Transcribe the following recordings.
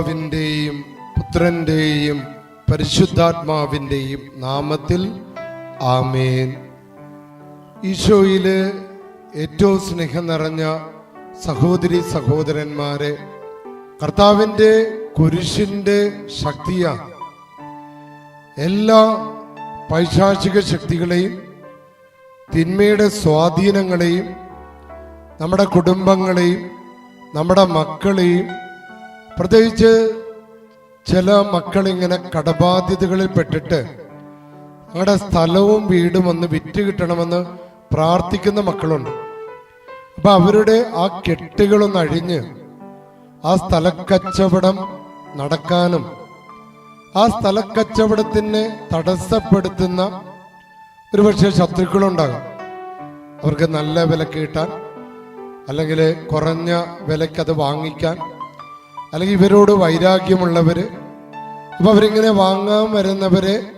പിതാവിന്റെയും പുത്രന്റെയും പരിശുദ്ധാത്മാവിന്റെയും നാമത്തിൽ ആമേൻ. ഈശോയിലെ ഏറ്റവും സ്നേഹം നിറഞ്ഞ സഹോദരി സഹോദരന്മാരെ കർത്താവിന്റെ കുരിശിന്റെ ശക്തിയാണ് എല്ലാ പൈശാചിക ശക്തികളെയും തിന്മയുടെ സ്വാധീനങ്ങളെയും നമ്മുടെ കുടുംബങ്ങളെയും നമ്മുടെ മക്കളെയും പ്രത്യേകിച്ച് ചില മക്കളിങ്ങനെ കടബാധ്യതകളിൽ പെട്ടിട്ട് ഞങ്ങളുടെ സ്ഥലവും വീടും ഒന്ന് വിറ്റ് കിട്ടണമെന്ന് പ്രാർത്ഥിക്കുന്ന മക്കളുണ്ട്. അപ്പൊ അവരുടെ ആ കെട്ടുകളൊന്ന് അഴിഞ്ഞ് ആ സ്ഥലക്കച്ചവടം നടക്കാനും ആ സ്ഥലക്കച്ചവടത്തിനെ തടസ്സപ്പെടുത്തുന്ന ഒരുപക്ഷെ ശത്രുക്കളുണ്ടാകാം. അവർക്ക് നല്ല വില കിട്ടാൻ അല്ലെങ്കിൽ കുറഞ്ഞ വിലക്കത് വാങ്ങിക്കാൻ അല്ലെങ്കിൽ ഇവരോട് വൈരാഗ്യമുള്ളവർ അപ്പോൾ അവരിങ്ങനെ വാങ്ങാൻ വരുന്നവരെ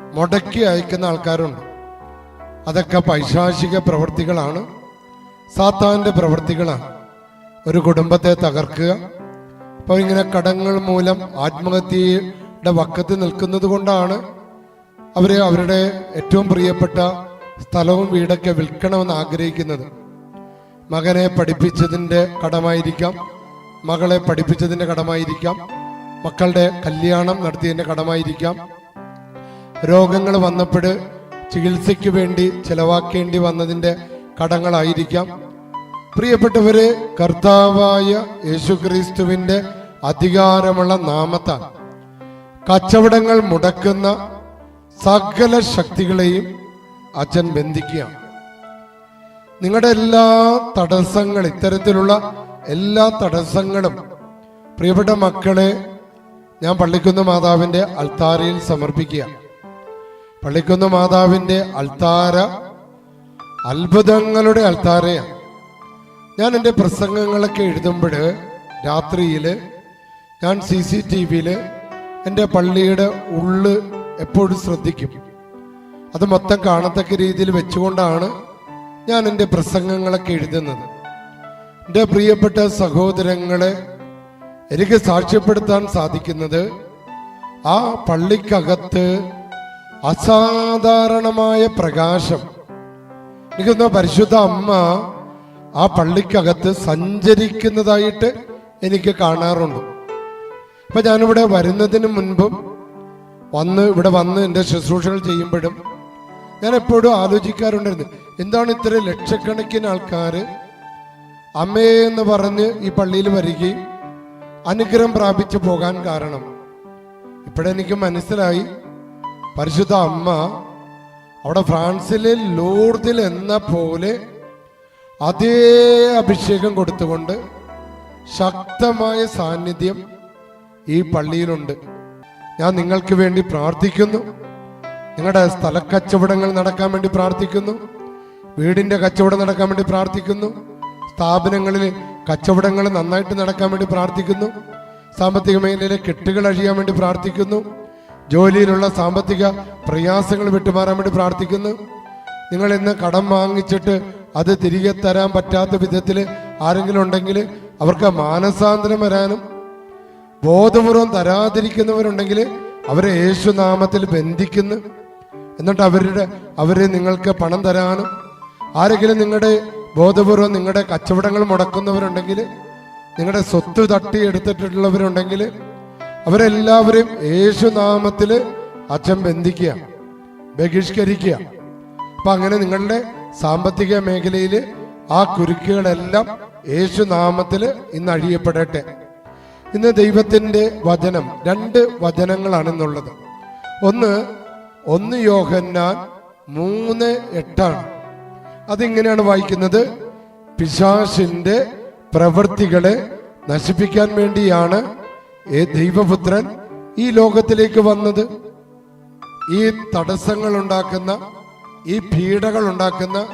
മുടക്കി അയക്കുന്ന ആൾക്കാരുണ്ട്. അതൊക്കെ പൈശാചിക പ്രവൃത്തികളാണ്. സാത്താന്റെ പ്രവൃത്തികളാണ്. ഒരു കുടുംബത്തെ തകർക്കുക. അപ്പോൾ ഇങ്ങനെ കടങ്ങൾ മൂലം ആത്മഹത്യയുടെ വക്കത്ത് നിൽക്കുന്നത് കൊണ്ടാണ് അവർ അവരുടെ ഏറ്റവും പ്രിയപ്പെട്ട സ്ഥലവും വീടൊക്കെ വിൽക്കണമെന്ന് ആഗ്രഹിക്കുന്നത്. മകനെ പഠിപ്പിച്ചതിന്റെ കടമായിരിക്കാം. മകളെ പഠിപ്പിച്ചതിന്റെ കടമായിരിക്കാം. മക്കളുടെ കല്യാണം നടത്തിയതിന്റെ കടമായിരിക്കാം. രോഗങ്ങൾ വന്നപ്പോൾ ചികിത്സയ്ക്ക് വേണ്ടി ചെലവാക്കേണ്ടി വന്നതിന്റെ കടങ്ങളായിരിക്കാം. പ്രിയപ്പെട്ടവരെ കർത്താവായ യേശുക്രിസ്തുവിന്റെ അധികാരമുള്ള നാമത്താൽ കച്ചവടങ്ങൾ മുടക്കുന്ന സകല ശക്തികളെയും അച്ഛൻ ബന്ധിക്കുകയാണ്. നിങ്ങളുടെ എല്ലാ തടസ്സങ്ങൾ ഇത്തരത്തിലുള്ള എല്ലാ തടസ്സങ്ങളും പ്രിയപ്പെട്ട മക്കളെ ഞാൻ പള്ളിക്കുന്ന് മാതാവിന്റെ അൾത്താരയിൽ സമർപ്പിക്കുക. പള്ളിക്കുന്ന് മാതാവിന്റെ അൾത്താര അത്ഭുതങ്ങളുടെ അൾത്താരയാണ്. ഞാൻ എന്റെ പ്രസംഗങ്ങളൊക്കെ എഴുതുമ്പോൾ രാത്രിയിൽ ഞാൻ സി സി ടി വിയിൽ എന്റെ പള്ളിയുടെ ഉള്ള് എപ്പോഴും ശ്രദ്ധിക്കും. അത് മൊത്തം കാണത്തക്ക രീതിയിൽ വെച്ചുകൊണ്ടാണ് ഞാൻ എന്റെ പ്രസംഗങ്ങളൊക്കെ എഴുതുന്നത്. എന്റെ പ്രിയപ്പെട്ട സഹോദരങ്ങളെ എനിക്ക് സാക്ഷ്യപ്പെടുത്താൻ സാധിക്കുന്നത് ആ പള്ളിക്കകത്ത് അസാധാരണമായ പ്രകാശം. എനിക്കൊന്ന് പരിശുദ്ധ അമ്മ ആ പള്ളിക്കകത്ത് സഞ്ചരിക്കുന്നതായിട്ട് എനിക്ക് കാണാറുണ്ട്. ഇപ്പൊ ഞാനിവിടെ വരുന്നതിന് മുൻപും വന്ന് ഇവിടെ വന്ന് എന്റെ ശുശ്രൂഷകൾ ചെയ്യുമ്പോഴും ഞാൻ എപ്പോഴും ആലോചിക്കാറുണ്ടായിരുന്നു എന്താണ് ഇത്ര ലക്ഷക്കണക്കിന് ആൾക്കാർ അമ്മേ എന്ന് പറഞ്ഞ് ഈ പള്ളിയിൽ വരികയും അനുഗ്രഹം പ്രാപിച്ചു പോകാൻ കാരണം. ഇപ്പോഴെനിക്ക് മനസ്സിലായി. പരിശുദ്ധ അമ്മ അവിടെ ഫ്രാൻസിലെ ലോർദിൽ എന്ന പോലെ അതേ അഭിഷേകം കൊടുത്തുകൊണ്ട് ശക്തമായ സാന്നിധ്യം ഈ പള്ളിയിലുണ്ട്. ഞാൻ നിങ്ങൾക്ക് വേണ്ടി പ്രാർത്ഥിക്കുന്നു. നിങ്ങളുടെ സ്ഥലക്കച്ചവടങ്ങൾ നടക്കാൻ വേണ്ടി പ്രാർത്ഥിക്കുന്നു. വീടിന്റെ കച്ചവടം നടക്കാൻ വേണ്ടി പ്രാർത്ഥിക്കുന്നു. സ്ഥാപനങ്ങളിൽ കച്ചവടങ്ങൾ നന്നായിട്ട് നടക്കാൻ വേണ്ടി പ്രാർത്ഥിക്കുന്നു. സാമ്പത്തിക മേഖലയിലെ കെട്ടുകൾ അഴിയാൻ വേണ്ടി പ്രാർത്ഥിക്കുന്നു. ജോലിയിലുള്ള സാമ്പത്തിക പ്രയാസങ്ങൾ വിട്ടുമാറാൻ വേണ്ടി പ്രാർത്ഥിക്കുന്നു. നിങ്ങൾ ഇന്ന് കടം വാങ്ങിച്ചിട്ട് അത് തിരികെ തരാൻ പറ്റാത്ത വിധത്തിൽ ആരെങ്കിലും ഉണ്ടെങ്കിൽ അവർക്ക് മാനസാന്തരം വരാനും ബോധപൂർവം തരാതിരിക്കുന്നവരുണ്ടെങ്കിൽ അവരെ യേശുനാമത്തിൽ ബന്ധിക്കുന്നു. എന്നിട്ട് അവരുടെ അവരെ നിങ്ങൾക്ക് പണം തരാനും ആരെങ്കിലും നിങ്ങളുടെ ബോധപൂർവം നിങ്ങളുടെ കച്ചവടങ്ങൾ മുടക്കുന്നവരുണ്ടെങ്കിൽ നിങ്ങളുടെ സ്വത്ത് തട്ടി തട്ടിയെടുത്തിട്ടുള്ളവരുണ്ടെങ്കിൽ അവരെല്ലാവരെയും യേശുനാമത്തിൽ അച്ഛൻ ബന്ധിക്കുക ബഹിഷ്കരിക്കുക. അപ്പൊ അങ്ങനെ നിങ്ങളുടെ സാമ്പത്തിക മേഖലയിൽ ആ കുരുക്കുകളെല്ലാം യേശുനാമത്തിൽ ഇന്ന് അഴിയപ്പെടട്ടെ. ഇന്ന് ദൈവത്തിന്റെ വചനം രണ്ട് വചനങ്ങളാണെന്നുള്ളത്. ഒന്ന് ഒന്ന് യോഹന്നാൻ മൂന്ന് എട്ടാണ്. അതിങ്ങനെയാണ് വായിക്കുന്നത്. പിശാശിന്റെ പ്രവൃത്തികളെ നശിപ്പിക്കാൻ വേണ്ടിയാണ് ദൈവപുത്രൻ ഈ ലോകത്തിലേക്ക് വന്നത്. ഈ തടസ്സങ്ങൾ ഉണ്ടാക്കുന്ന ഈ പീഡകൾ ഉണ്ടാക്കുന്ന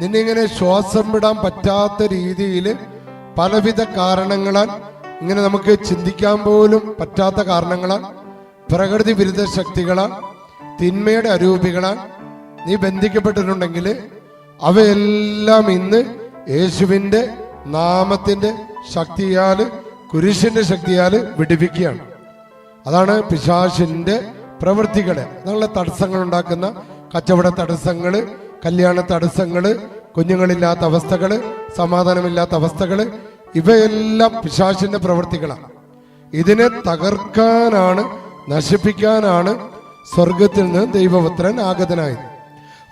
നിന്നിങ്ങനെ ശ്വാസം വിടാൻ പറ്റാത്ത രീതിയിൽ പലവിധ കാരണങ്ങളാൽ ഇങ്ങനെ നമുക്ക് ചിന്തിക്കാൻ പോലും പറ്റാത്ത കാരണങ്ങളാൽ പ്രകൃതി വിരുദ്ധ ശക്തികളാൽ തിന്മയുടെ അരൂപികളാൽ നീ ബന്ധിക്കപ്പെട്ടിട്ടുണ്ടെങ്കിൽ അവയെല്ലാം ഇന്ന് യേശുവിന്റെ നാമത്തിന്റെ ശക്തിയാൽ കുരിശിന്റെ ശക്തിയാൽ വിടിവിക്കുകയാണ്. അതാണ് പിശാശിന്റെ പ്രവൃത്തികളെ. നമ്മളെ തടസ്സങ്ങൾ ഉണ്ടാക്കുന്ന കച്ചവട തടസ്സങ്ങൾ കല്യാണ തടസ്സങ്ങൾ കുഞ്ഞുങ്ങളില്ലാത്ത അവസ്ഥകൾ സമാധാനമില്ലാത്ത അവസ്ഥകൾ ഇവയെല്ലാം പിശാശിന്റെ പ്രവൃത്തികളാണ്. ഇതിനെ തകർക്കാനാണ് നശിപ്പിക്കാനാണ് സ്വർഗത്തിൽ നിന്ന് ദൈവപുത്രൻ ആഗതനായത്.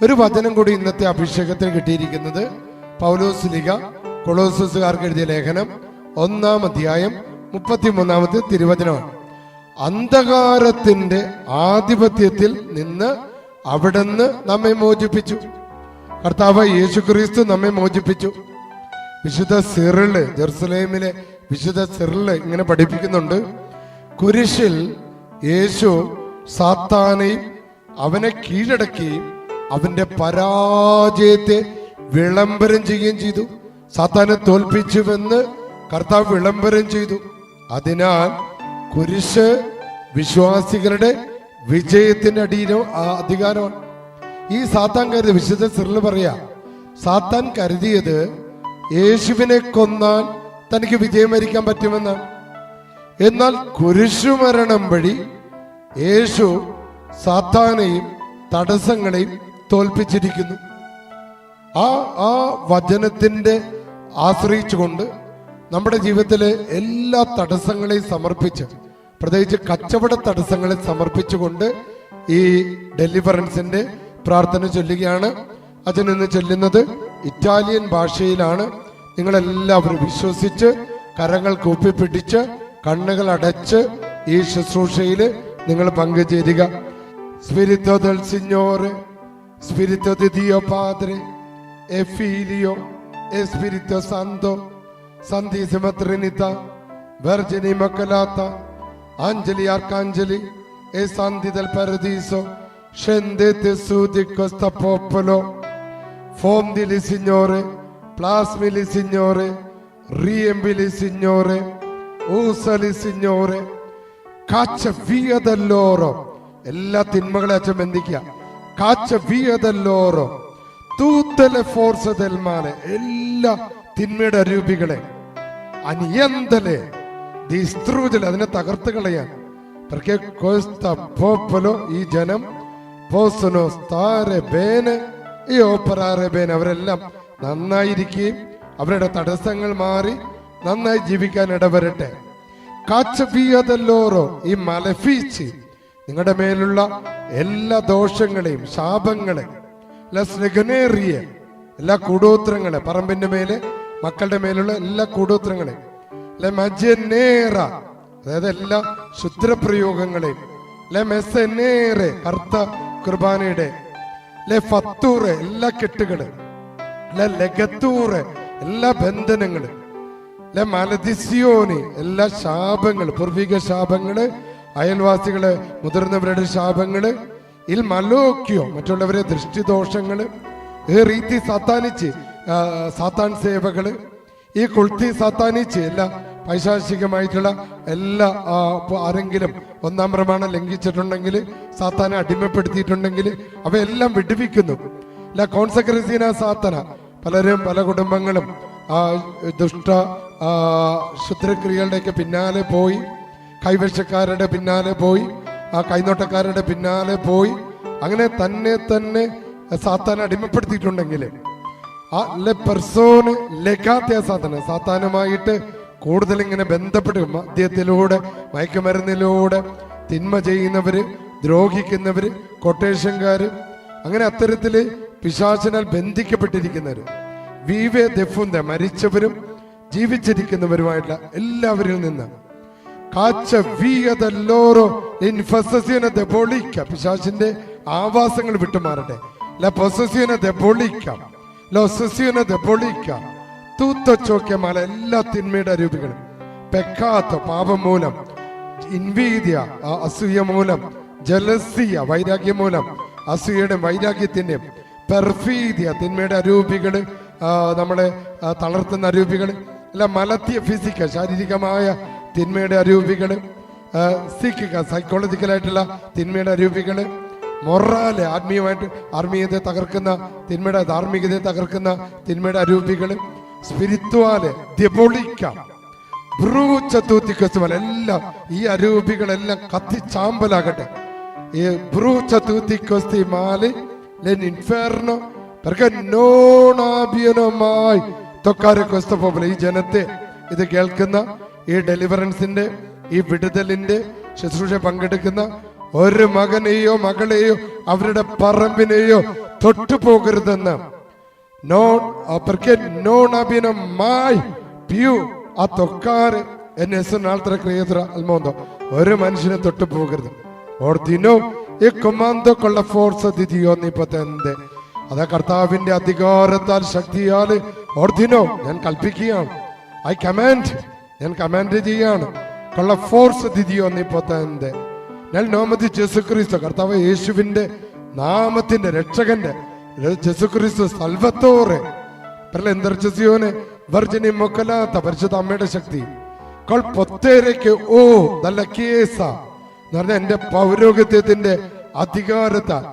ഒരു വചനം കൂടി ഇന്നത്തെ അഭിഷേകത്തിൽ കിട്ടിയിരിക്കുന്നത് പൗലോസ് ലിഗ കൊളോസസുകാർക്ക് എഴുതിയ ലേഖനം ഒന്നാം അധ്യായം മുപ്പത്തിമൂന്നാമത്തെ തിരുവചനമാണ്. അന്ധകാരത്തിന്റെ ആധിപത്യത്തിൽ നിന്ന് അവിടുന്ന് നമ്മെ മോചിപ്പിച്ചു. കർത്താവ് യേശു ക്രിസ്തു നമ്മെ മോചിപ്പിച്ചു. വിശുദ്ധ സിറിൾ ജെറുസലേമിലെ വിശുദ്ധ സിറിൾ ഇങ്ങനെ പഠിപ്പിക്കുന്നുണ്ട്. കുരിശിൽ യേശു സാത്താനെയും അവനെ കീഴടക്കുകയും അവന്റെ പരാജയത്തെ വിളംബരം ചെയ്യുകയും ചെയ്തു. സാത്താനെ തോൽപ്പിച്ചുവെന്ന് കർത്താവ് വിളംബരം ചെയ്തു. അതിനാൽ കുരിശ് വിശ്വാസികളുടെ വിജയത്തിന്റെ അടിയിലും അധികാരമാണ്. ഈ സാത്താൻ കരുതി വിശുദ്ധ സിറിൽ പറയാ സാത്താൻ കരുതിയത് യേശുവിനെ കൊന്നാൽ തനിക്ക് വിജയം വരിക്കാൻ പറ്റുമെന്നാണ്. എന്നാൽ കുരിശു മരണം വഴി യേശു സാത്താനെയും തടസ്സങ്ങളെയും തോൽപ്പിച്ചിരിക്കുന്നു. ആ ആ വചനത്തിന്റെ ആശ്രയിച്ചുകൊണ്ട് നമ്മുടെ ജീവിതത്തിലെ എല്ലാ തടസ്സങ്ങളെയും സമർപ്പിച്ച് പ്രത്യേകിച്ച് കച്ചവട തടസ്സങ്ങളെ സമർപ്പിച്ചുകൊണ്ട് ഈ ഡെലിവറൻസിന്റെ പ്രാർത്ഥന ചൊല്ലുകയാണ്. അച്ഛൻ ഇന്ന് ചൊല്ലുന്നത് ഇറ്റാലിയൻ ഭാഷയിലാണ്. നിങ്ങളെല്ലാവരും വിശ്വസിച്ച് കരങ്ങൾ കൂപ്പിപ്പിടിച്ച് കണ്ണുകൾ അടച്ച് ഈ ശുശ്രൂഷയിൽ നിങ്ങൾ പങ്കുചേരുക. Spirito the സിഞ്ഞോറ് Spirito the Deo പാദ്രെ e figlio e Spirito Santo, Santissima Trinità, Vergine Immacolata, angeli, arcangeli e santi del paradiso, scendete su di questo popolo, fondili Signore, plasmili Signore, riempili Signore, usali Signore, കാച്ച വിയതല്ലോറോ എല്ലാ തിന്മകളെ അച്ഛൻ ബന്ധിക്കുക കാച്ച വിയതല്ലോറോ തൂത്തലെ fours തെൽമാലെ എല്ലാ തിന്മയുടെ അരൂപികളെ അനിയന്തലെ ദിസ്ത്രൂജല അതിനെ തകർത്ത് കളയാൻ. ഈ ജനം പോസനോ bene അവരെല്ലാം നന്നായിരിക്കുകയും അവരുടെ തടസ്സങ്ങൾ മാറി നന്നായി ജീവിക്കാൻ ഇടവരട്ടെ. കാച്ചബിയതല്ലോറോ ഈ മലഫീച്ച് നിങ്ങളുടെ മേലുള്ള എല്ലാ ദോഷങ്ങളെയും ശാപങ്ങളെ എല്ലാ സ്നേഹനേറിയ എല്ലാ കൂടോത്രങ്ങളെ പറമ്പിന്റെ മേലെ മക്കളുടെ മേലുള്ള എല്ലാ കൂടോത്രങ്ങളെ ലെ മജനേറ അതായത് എല്ലാ ശുദ്രപ്രയോഗങ്ങളെയും ലെ മെസ്സനേറെ കർത്ത കുർബാനയുടെ ഫത്തൂറ് എല്ലാ കെട്ടുകൾ ലെ ലഗത്തൂറ് എല്ലാ ബന്ധനങ്ങൾ ലെ മലദിസിയോന് എല്ലാ ശാപങ്ങൾ പൂർവിക ശാപങ്ങൾ അയൽവാസികൾ മുതിർന്നവരുടെ ശാപങ്ങൾ ഇൽ മലോക്യോ മറ്റുള്ളവരെ ദൃഷ്ടിദോഷങ്ങൾ ഈ റീതി സാത്താനിച്ച് സാത്താൻ സേവകൾ ഈ കുൾത്തി സാത്താനിച്ച് എല്ലാ പൈശാചികമായിട്ടുള്ള എല്ലാ ആരെങ്കിലും ഒന്നാം പ്രമാണം ലംഘിച്ചിട്ടുണ്ടെങ്കിൽ സാത്താനെ അടിമപ്പെടുത്തിയിട്ടുണ്ടെങ്കിൽ അവയെല്ലാം വിടുവിക്കുന്നു. അല്ല കോൺസക്രസീന സാത്തന പലരും പല കുടുംബങ്ങളും ആ ദുഷ്ട ആ, ക്ഷുദ്രക്രിയകളുടെയൊക്കെ പിന്നാലെ പോയി കൈവശക്കാരുടെ പിന്നാലെ പോയി. ആ കൈനോട്ടക്കാരുടെ പിന്നാലെ പോയി. അങ്ങനെ തന്നെ തന്നെ സാത്താൻ അടിമപ്പെടുത്തിയിട്ടുണ്ടെങ്കിൽ ആ ലെ പെർസോന് ലെഗാത്യ സാത്താന സാത്താനുമായിട്ട് കൂടുതൽ ഇങ്ങനെ ബന്ധപ്പെട്ട് മദ്യത്തിലൂടെ മയക്കുമരുന്നിലൂടെ തിന്മ ചെയ്യുന്നവര് ദ്രോഹിക്കുന്നവര് കൊട്ടേഷൻകാര് അങ്ങനെ അത്തരത്തിൽ പിശാചനാൽ ബന്ധിക്കപ്പെട്ടിരിക്കുന്നവര് വീവേ ദഫുന്ത മരിച്ചവരും ജീവിച്ചിരിക്കുന്നവരുമായിട്ടുള്ള എല്ലാവരിൽ നിന്ന് പിശാചിന്റെ ആവാസങ്ങൾ വിട്ടുമാറട്ടെ. ല എല്ലാ തിന്മയുടെ രൂപികളും പെക്കാത്ത പാപം മൂലം ഇൻവീദ്യ ആ അസൂയ മൂലം ജലസിയ വൈരാഗ്യം മൂലം അസൂയയുടെ വൈരാഗ്യത്തിന്റെയും പെർഫീതിയ തിന്മയുടെ അരൂപികൾ ആ, നമ്മളെ തളർത്തുന്ന അരൂപികൾ അല്ല മലത്തിയ ഫിസിക്കൽ ശാരീരികമായ തിന്മയുടെ അരൂപികൾ സിക്കുക സൈക്കോളജിക്കലായിട്ടുള്ള തിന്മയുടെ അരൂപികൾ മൊറാൽ ആത്മീയമായിട്ട് ആർമീയതയെ തകർക്കുന്ന തിന്മയുടെ ധാർമ്മികതയെ തകർക്കുന്ന തിന്മയുടെ അരൂപികൾ സ്പിരിത്വാൽ ദിബൊളിക്കാം ബ്രൂച്ചത്തൂത്തിക്കൊസ്തുമൽ എല്ലാം ഈ അരൂപികളെല്ലാം കത്തിച്ചാമ്പലാകട്ടെ. ഈ ബ്രൂച്ചത്തൂത്തിക്കൊസ്തി മാൽ ഇൻഫേർണോ ഈ ജനത്തെ ഇത് കേൾക്കുന്ന ഈ ഡെലിവറൻസിന്റെ ഈ വിടുതലിന്റെ ശുശ്രൂഷ പങ്കെടുക്കുന്ന ഒരു മകനെയോ മകളെയോ അവരുടെ പറമ്പിനെയോ തൊട്ടു പോകരുതെന്ന്. Mondo ഒരു മനുഷ്യനെ തൊട്ടു പോകരുത്. ഓർത്തിനോ ഈ comando ഫോഴ്സ് la നീ Dio അതാ കർത്താവിന്റെ അധികാരത്താൽ ശക്തിയാൽ ഓർത്തിനോ ഞാൻ കൽപ്പിക്കുകയാണ്. ഐ കമാൻഡ് ഞാൻ കമാൻഡ് ചെയ്യാണ് കൊള്ള ഫോഴ്സ് ദിദിയോ നീ nel ഞാൻ നോമതി Cristo കർത്താവ് യേശുവിന്റെ നാമത്തിന്റെ രക്ഷകന്റെ ജെസുക്രിസ്തു സൽവത്തോറെ. എന്തെർച്ചസിയോനെ വർജിനി മൊക്കലാത്ത പരിശുദ്ധ അമ്മയുടെ ശക്തി. കൊൾ പൊത്തേരയ്ക്ക് ഓ നല്ല കേസ. എന്ന് പറഞ്ഞ എന്റെ പൗരോഗത്യത്തിന്റെ അധികാരത്താൽ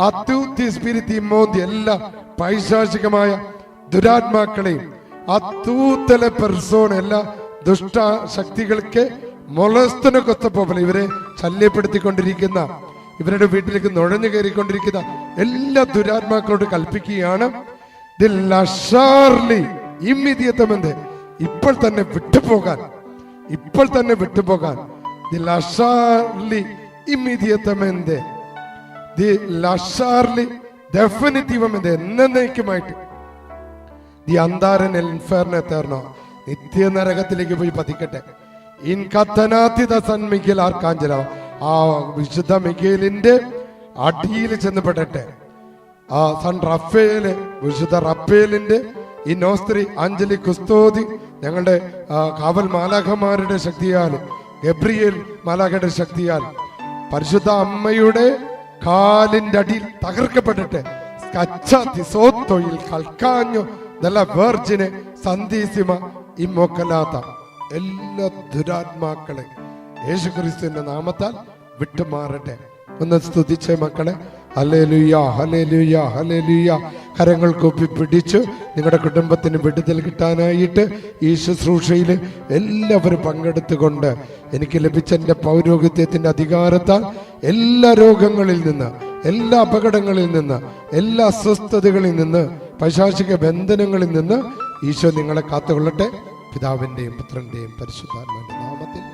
അത്യൂത്തി സ്പിരിത്തി മോന്തി എല്ലാ പൈശാചികമായ ദുരാത്മാക്കളെയും അത്തൂത്തല പെർസോൺ എല്ലാ ദുഷ്ട ശക്തികൾക്ക് മൊളസ്തന കൊത്തപ്പോലെ ഇവരെ ശല്യപ്പെടുത്തിക്കൊണ്ടിരിക്കുന്ന ഇവരുടെ വീട്ടിലേക്ക് നുഴഞ്ഞു കയറിക്കൊണ്ടിരിക്കുന്ന എല്ലാ ദുരാത്മാക്കളോട് കൽപ്പിക്കുകയാണ്. ഇമ്മിതിയത്തമെന്ന് ഇപ്പോൾ തന്നെ വിട്ടുപോകാൻ ഇപ്പോൾ തന്നെ വിട്ടുപോകാൻ. ലഷാർലി ഡെഫിനിറ്റീവമെന്ത് എന്നേക്കുമായിട്ട് ദി അന്താരൻ എൽഫേറിനെ നിത്യ നരകത്തിലേക്ക് പോയി പതിക്കട്ടെ. ഇൻ കത്തനാത്തിത സൻ മിഖിൽ ആർക്കാഞ്ചല ആ വിശുദ്ധ മിഖേലിന്റെ അടിയിൽ ചെന്ന് പെടട്ടെ. ആ സൺ റഫേൽ വിശുദ്ധ റഫേലിന്റെ ഈ നോസ്ത്രി അഞ്ജലി കുസ്തോതി ഞങ്ങളുടെ കാവൽ മാലാഖമാരുടെ ശക്തിയാൽ ഗബ്രിയേൽ മാലാഖയുടെ ശക്തിയാൽ പരിശുദ്ധ അമ്മയുടെ കാലിന്റെ അടിയിൽ തകർക്കപ്പെട്ടിട്ട് സ്കച്ചാത്തിസോത്തൊയിൽ കൽക്കാഞ്ഞു നല്ല വേർജിന് സന്ദീസിമ ഇമ്മൊക്കലാത്ത എല്ലാ ദുരാത്മാക്കളെ യേശു ക്രിസ്തുവിന്റെ നാമത്താൽ വിട്ടുമാറട്ടെ. ഒന്ന് സ്തുതിച്ചേ മക്കളെ. ഹലേലുയ ഹലേലുയ ഹലേലുയ കരങ്ങൾ കൂപ്പി പിടിച്ചു നിങ്ങളുടെ കുടുംബത്തിന് വിടുതൽ കിട്ടാനായിട്ട് ഈ ശുശ്രൂഷയിൽ എല്ലാവരും പങ്കെടുത്തുകൊണ്ട് എനിക്ക് ലഭിച്ച എന്റെ പൗരോഹിത്യത്തിന്റെ അധികാരത്താൽ എല്ലാ രോഗങ്ങളിൽ നിന്ന് എല്ലാ അപകടങ്ങളിൽ നിന്ന് എല്ലാ അസ്വസ്ഥതകളിൽ നിന്ന് പൈശാചിക ബന്ധനങ്ങളിൽ നിന്ന് ഈശോ നിങ്ങളെ കാത്തുകൊള്ളട്ടെ. പിതാവിന്റെയും പുത്രന്റെയും പരിശുദ്ധാത്മാവിന്റെ നാമത്തിൽ